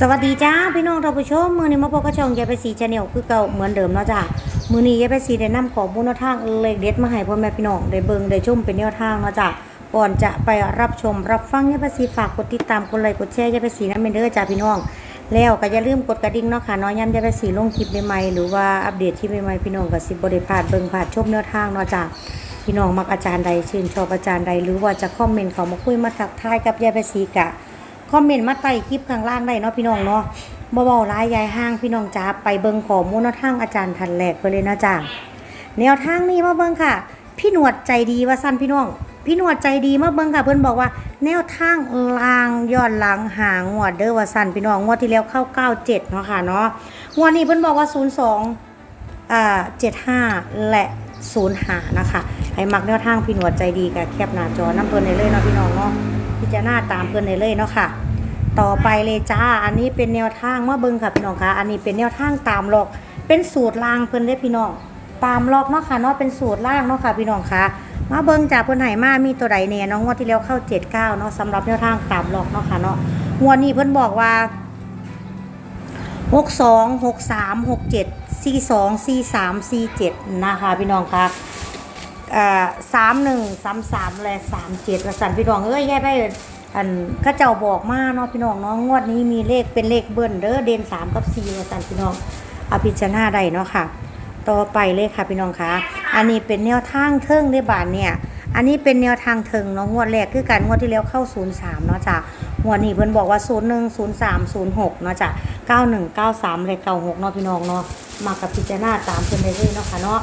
สวัสดีจ้าพี่น้องท่านผู้ชมมือนี้มาพบกับช่องยายไปสีชาแนลคือเก่าเหมือนเดิมเนาะจ้ามือนี้ยายไปสีได้นำของมูลทางเลขเด็ดมาให้พ่อแม่พี่น้องได้เบิ่งได้ชมเป็นแนวทางเนาะจ้าก่อนจะไปรับชมรับฟังยายไปสีฝากกดติดตามกดไลค์กดแชร์ยายไปสีนั่นเป็นเด้อจ้าพี่น้อง แล้วก็อย่าลืมกดกระดิ่งเนาะค่ะน้อยย้ำยายไปสีลงคลิปใหม่ๆหรือว่าอัปเดตที่ใหม่ๆพี่น้องก็สิบ่ได้พาดเบิ่งพลาดชมแนวทางเนาะจ้าพี่น้องมักอาจารย์ใดชื่นชอบอาจารย์ใดหรือว่าจะคอมเมนต์เขามาคุยมาทักทายกับยายไปสีกะ คอมเมนต์มาใต้คลิปข้างล่างได้เนาะพี่น้องเนาะบ่เบาร้ายยายห้างพี่น้องจ้าไปเบิ่งขอมูลนทางอาจารย์ทันแหลกไปเลยนะจ้าแนวทางนี้มาเบิ่งค่ะ พี่หนวดใจดีว่าสั้นพี่น้อง พี่หนวดใจดีมาเบิ่งค่ะ เพิ่อนบอกว่า แนวทางลางย้อนหลังหางงวดเด้อว่าสั้นพี่น้องงวดที่แล้วเข้า97เนาะค่ะเนาะงวดนี้เพิ่อนบอกว่า02อ่า75และ05นะคะให้มักแนวทางพี่หนวดใจดีกับแคปหน้าจอน้ำเพิ่นเลยเนาะพี่น้องเนาะ พิจารณาตามเพิ่อนเลยเนาะค่ะ ต่อไปเลยจ้า อันนี้เป็นแนวทางมาเบิ่งค่ะพี่น้องคะอันนี้เป็นแนวทางตามหลอก เป็นสูตรล่างเพิ่อนได้อพี่น้อง ตามหลอกเนาะค่ะเนาะ เป็นสูตรล่างเนาะค่ะพี่น้องคะมาเบิ่งจากเพิ่นไหนมา มีตัวใดแน่เน้องงวดที่แล้วเข้า79เนาะสำหรับแนวทางตามหลอกเนาะค่ะเนาะ งวดนี้เพิ่อนบอกว่า62 63 67 42 43 47นะคะพี่น้องคะ เอ่อ31 33และ37ว่าสั่นพี่น้องเอ้ยแย่ไปอันข้าเจ้าบอกมาเนาะพี่น้องเนาะงวดนี้มีเลขเป็นเลขเบิ้ลเด้อเด่นสามกับสี่ว่าสันพี่น้องเอภิจารณาได้เนาะค่ะ ต่อไปเลยค่ะพี่น้องคะอันนี้เป็นแนวทางเทิงได้บาทเนี่ยอันนี้เป็นแนวทางเทิงเนาะงวดแรกคือการงวดที่แล้วเข้า 03 เนาะจ้ะงวดนี้เพิ่นบอกว่า 01 03 06 เนาะจ้ะ 91 93เลย96 เนาะพี่น้องเนาะมากับพิจารณาตามเพิ่นได้เลยเนาะค่ะเนาะ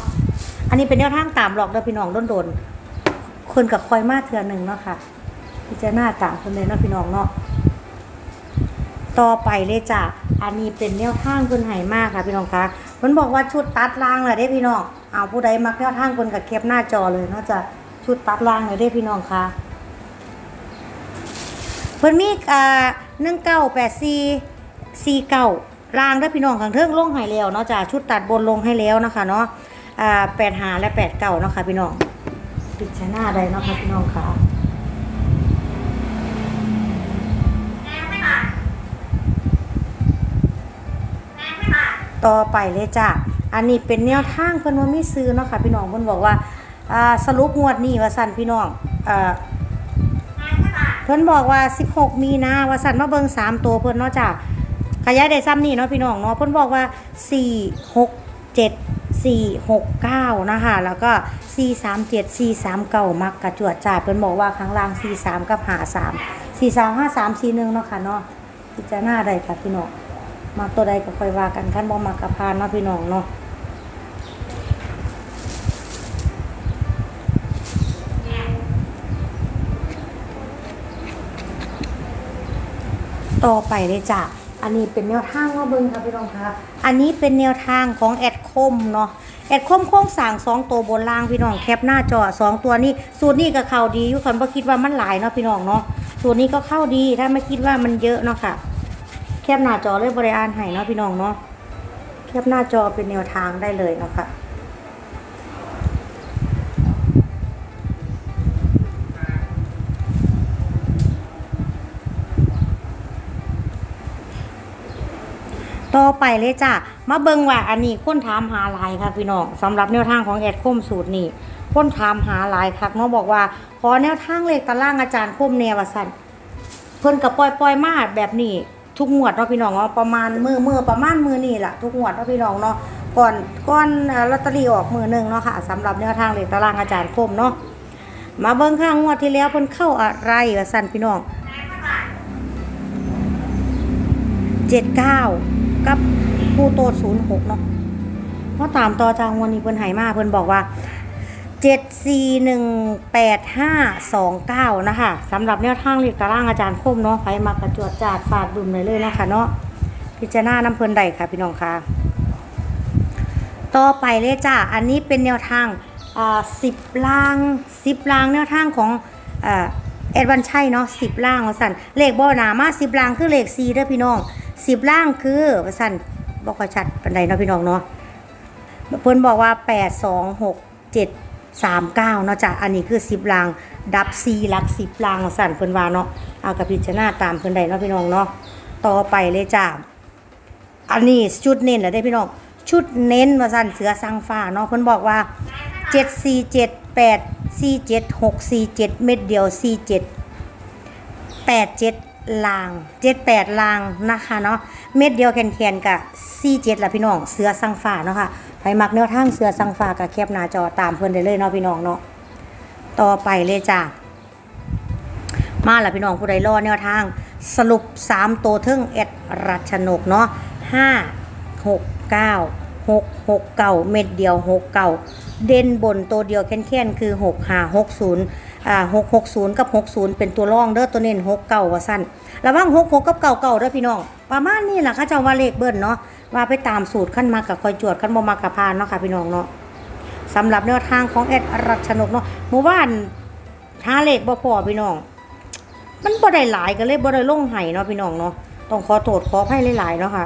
อันนี้เป็นแนวทางตามหลอกเด้อพี่น้องโดนๆคนกับคอยมาเทื่อหนึ่งเนาะค่ะพิจารณาต่างคนเลยเนาะพี่น้องเนาะต่อไปเลยจ้ะอันนี้เป็นแนวทางคนไหมากค่ะพี่น้องคะมันบอกว่าชุดตัดล่างเลยได้พี่น้องเอาผู้ใดมักแนวทางคนกับแคปหน้าจอเลยเนาะจะชุดตัดล่างเลยได้พี่น้องคะเพิ่นมีอ่าหนึ่งเก้าแปดสี่สี่เก้าล่างได้พี่น้องข้างเทิงลงให้แล้วเนาะจ้ะชุดตัดบนลงให้แล้วนะคะเนาะ อ่าแปดหาและแปดเก้าเนาะค่ะพี่น้องพิจารณาได้เนาะค่ะพี่น้องค่ะต่อไปเลยจ้ะ อันนี้เป็นแนวทางเพิ่นว่ามีซื้อเนาะค่ะพี่น้องเพิ่นบอกว่าสรุปงวดนี้ว่าสั่นพี่น้องอ่าเพิ่นบอกว่า 16 มีนาว่าสั่นมาเบิ่ง3 ตัวเพิ่นเนาะจ้ะขยายได้ซ้ำนี่เนาะพี่น้องเนาะเพิ่นบอกว่า 4 6 7 4 6 9 นะคะ แล้วก็ 4 3 7 4 3 9มักกระจวดจ้าเพิ่นบอกว่าข้างล่าง 4 3 กับ 53 4 3 5 3 4 1 เนาะค่ะเนาะพิจารณาได้ค่ะพี่น้องมักตัวใดก็ค่อยว่ากันขั้นบ่มักกะพานเนาะพี่น้องเนาะต่อไปเลยจ้ะ อันนี้เป็นแนวทางว่าเบิ้งค่ะพี่น้องคะอันนี้เป็นแนวทางของแอดคมเนาะแอดคมโค้งสางสองตัวบนล่างพี่น้องแคปหน้าจอสองตัวนี้สูตรนี้ก็เข้าดีอยู่คันบ่คิดว่ามันหลายเนาะพี่น้องเนาะสูตรนี้ก็เข้าดีถ้าไม่คิดว่ามันเยอะเนาะค่ะ แคปหน้าจอเลยบริอานให้เนาะพี่น้องเนาะแคปหน้าจอเป็นแนวทางได้เลยเนาะค่ะ ต่อไปเลยจ้ะมาเบิ่งว่าอันนี้คนถามหาหลายค่ะพี่น้องสำหรับแนวทางของแอดคมสูตรนี้คนถามหาหลายค่ะเนาะบอกว่าขอแนวทางเลขตารางอาจารย์คมแนวว่าสั่นเพิ่นกับปล่อยปล่อยๆมาแบบนี้ทุกงวดเนาะพี่น้องเนาะประมาณมือมือประมาณมือนี่แหละทุกงวดเนาะพี่น้องเนาะก่อนก่อนลอตเตอรี่ออกมือหนึ่งเนาะค่ะสำหรับแนวทางเลขตารางอาจารย์คมเนาะมาเบิ่งข้างงวดที่แล้วเพิ่นเข้าอะไรว่าสั่นพี่น้องเจ็ดเก้า กับผู้โตศูนย์หกเนาะเพราะตามต่อจางวันนี้เพิ่นให้มาเพิ่นบอกว่าเจ็ดสี่หนึ่งแปดห้าสองเก้านะคะสำหรับแนวทางเลขตารางอาจารย์คมเนาะไปมากระจวดจาดฝากดุมเลยเลยนะคะเนาะพิจารณาน้ำเพลินใดค่ะพี่น้องค่ะต่อไปเลยจ้าอันนี้เป็นแนวทางสิบลางสิบลางแนวทางของอ่าแอดวันชัยเนาะสิบล่างว่าสันเลขบ่หนามาสิบล่างคือเลขสี่เด้อพี่น้อง สิบล่างคือว่าสันบ่ค่อยชัดปานใดเนาะพี่น้องเนาะเพิ่นบอกว่า8 2 6 7 3 9เจ็ดสามเก้าเนาะจ้ะอันนี้คือ10ลาง ดับ4หลัก10ลางสั่นเพิ่นว่าเนาะเอากับพิจารณาตามเพิ่นได้เนาะพี่น้องเนาะต่อไปเลยจ้าอันนี้ชุดเน้นเหรอได้พี่น้องชุดเน้นมาสั่นเสือสังฟ้าเนาะเพิ่นบอกว่า7 4 7 8 4 7 6 4 7เจ็ดหกสี่เจ็ดเม็ดเดียว4 7 8 7 ลาง7 8ลางนะคะเนาะเม็ดเดียวแขนๆกับ4 7ล่ะพี่น้องเสือสังฟ้าเนาะค่ะใครมักแนวทางเสือสังฟ้ากับแคปหน้าจอตามเพิ่อนได้เลยเนาะพี่น้องเนาะต่อไปเลยจ้ามาละพี่น้องผู้ใดรอแนวทาง สรุป3ตัวทึ่งเอ็ดรัชนกเนาะ5 6 9 6 6 9เม็ดเดียว6 9เด่นบนตัวเดียวแค่นๆคือ6 5 6 0 อ่า6 6 0กับ60เป็นตัวรองเด้อตัวเน้น6 9ว่าสั้นระหว่าง6 6กับ9 9เด้อพี่น้องประมาณนี้แหละเขาเจ้าว่าเลขเบิ้ลเนาะว่าไปตามสูตรขั้นมากับคอยจวดขั้นบ่มากับพานเนาะค่ะพี่น้องเนาะสำหรับแนวทางของเอ็ดรัชนกเนาะเมื่อวานหาเลขบ่พอพี่น้อง มันบ่ได้หลายก็เลยบ่ได้ลงไห้เนาะพี่น้องเนาะต้องขอโทษขออภัยหลายๆเนาะค่ะ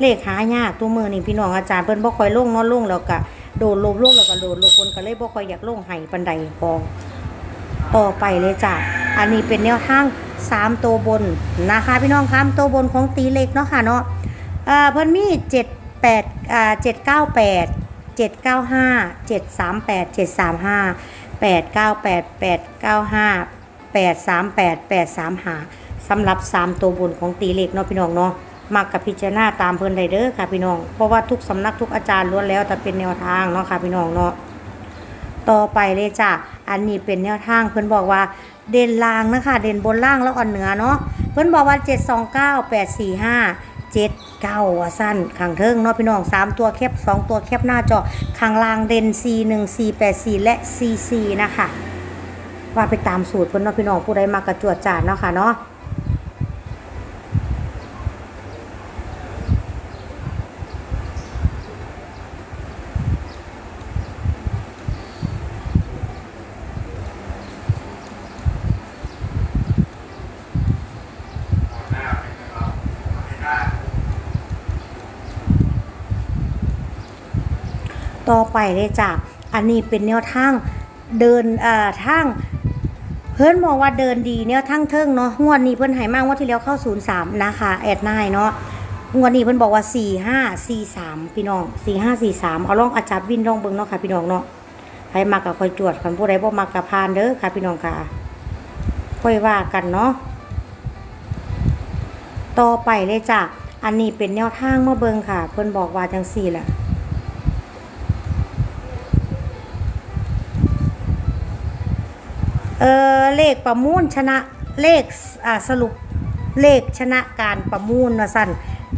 เลขหายากตัวมือนี่พี่น้องอาจารย์เพิ่นบ่ค่อยลงเนาะลงแล้วก็โดนลบลงแล้วก็โดนลบคนก็เลยบ่ค่อยอยากลงไห้ปานใดพอ ต่อไปเลยจ้ะ อันนี้เป็นแนวทาง 3 ตัวบนนะคะ พี่น้องคะตัวบนของตีเล็กเนาะค่ะเนาะเอ่อเพิ่นมี7 8อ่า798 795 738 735 898 895 838 835สำหรับ 3 ตัวบนของตีเล็กเนาะพี่น้องเนาะมักกับพิจารณาตามเพิ่นไดเด้อค่ะพี่น้อง เพราะว่าทุกสำนักทุกอาจารย์ล้วนแล้วแต่เป็นแนวทางเนาะค่ะพี่น้องเนาะ ต่อไปเลยจ้ะ อันนี้เป็นแนวทางเพื่อนบอกว่าเด่นล่างนะคะ เด่นบนล่างแล้วอ่อนเหนือเนาะเพื่อนบอกว่า 729 845 79ว่าสั้นขังเทิงเนาะพี่น้อง 3 ตัวแคบ2 ตัวแคบหน้าจอขังล่างเด่น C1 484 และ C 4นะคะ ว่าไปตามสูตรเพื่อนเนาะพี่น้องผู้ใดมากระจวดจานเนาะค่ะเนาะ ต่อไปเลยจ้ะอันนี้เป็นแนวทางเดินเอ่อทางเพิ่อนบอกว่าเดินดีเนี่ยทั้งเทิงเนาะงวดนี้เพิ่อนให้มากงวดที่แล้วเข้า03นย์สามนะคะแอดนายเนาะงวดนี้เพิ่อนบอกว่า4543พี่น้อง4543เอาล่องอาจับวินล่องเบิ่งเนาะค่ะพี่น้องเนาะใครมากับคอยจวดคันผู้ใดบ่มากับพานเด้อค่ะพี่น้องค่ะค่อยว่ากันเนาะต่อไปเลยจ้ะอันนี้เป็นแนวทางมาเบิ่งค่ะ เพิ่อนบอกว่าจังซี่แหละ เออเลขประมูลชนะเลขอ่าสรุปเลขชนะการประมูลว่าสั่น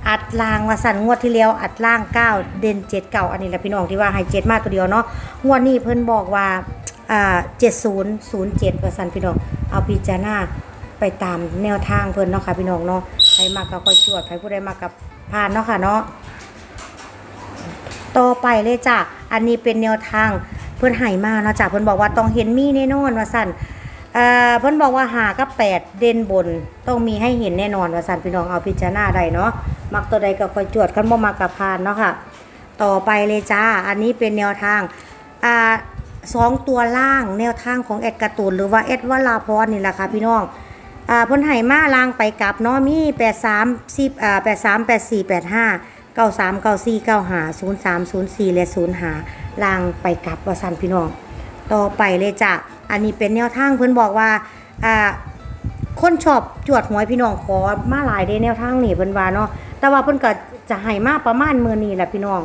อัดลางว่าสั่นงวดที่แล้วอัดล่าง9เด่น7เก่าอันนี้แหละพี่น้องที่ว่าให้7มาตัวเดียวเนาะงวดนี้เพิ่นบอกว่าอ่า7007ว่าสั่นพี่น้องเอาพิจารณาไปตามแนวทางเพิ่นเนาะค่ะพี่น้องเนาะใครมากก็ค่อยจวดใครผู้ใดมากกับผ่านเนาะค่ะเนาะต่อไปเลยจ้ะอันนี้เป็นแนวทาง เพิ่นให้มาเนาะจ้ะเพิ่นบอกว่าต้องเห็นมีแน่นอนว่าสั่นเอ่อเพิ่นบอกว่าหากับแปดเด่นบนต้องมีให้เห็นแน่นอนว่าสั่นพี่น้องเอาพิจารณาได้เนาะมักตัวใดก็คอยจวดกันบ่มักกับพานเนาะค่ะ ต่อไปเลยจ้าอันนี้เป็นแนวทางอ่าสองตัวล่างแนวทางของแอดกร์ตูนหรือว่าแอดวลาพรนี่แหละค่ะพี่น้องอ่าเพิ่นให้มาล่างไปกลับเนาะมี83 10อ่า83 84 85 93 94 95 03 04และ05 ลางไปกลับว่าซั่นพี่น้อง ต่อไปเลยจ้ะ อันนี้เป็นแนวทางเพิ่อนบอกว่าอ่าคนชอบจวดหวยพี่น้องขอมาหลายเด้แนวทางนี่เพิ่นว่าเนาะแต่ว่าเพิ่นก็จะให้มาประมาณมือนี้แหละพี่น้อง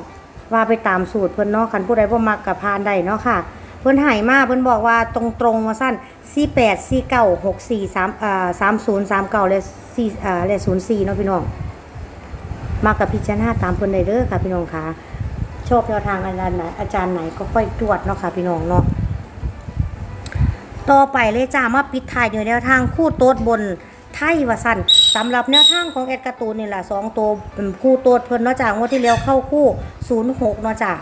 ว่าไปตามสูตรเพิ่นเนาะคันผู้ใดบ่มักก็พานได้เนาะค่ะ เพิ่นให้มาเพิ่นบอกว่าตรงๆว่าซั่น48 49 64 3อ่า30 39และ4อ่าและ04เนาะพี่น้องมากับพิจารณาตามเพิ่นได้เด้อค่ะพี่น้องค่ะ ชอบแนวทางอาจารย์ไหนอาจารย์ไหนก็ค่อยตรวจเนาะค่ะพี่น้องเนาะต่อไปเลยจ้ามาปิดท้ายอยู่แนวทางคู่โต๊ดบนไทยวสันสำหรับแนวทางของแอดการ์ตูนนี่แหละสองตัวคู่โต๊ดเพิ่นเนาะจ้างวดที่แล้วเข้าคู่06เนาะจ้า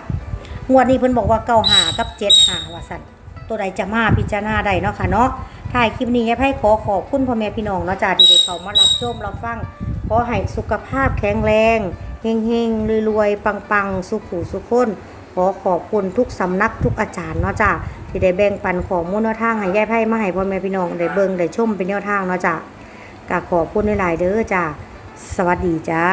งวดนี้เพิ่นบอกว่าเก้าหากับเจ็ดหาวสันตัวใดจะมาพิจารณาได้เนาะค่ะเนาะถ่ายคลิปนี้ให้ให้ขอขอบคุณพ่อแม่พี่น้องเนาะจ้าที่ได้เข้ามารับชมรับฟังขอให้สุขภาพแข็งแรง เฮงๆรวยๆปังๆ สุขูสุขคนขอขอบคุณทุกสำนักทุกอาจารย์เนาะจ้ะที่ได้แบ่งปันของมูลแนวทางให้ยายไพ่มาให้พ่อแม่พี่น้องได้เบิ่งได้ชมเป็นแนวทางเนาะจ้ะกขอบคุณหลายๆเด้อจ้ะสวัสดีจ้า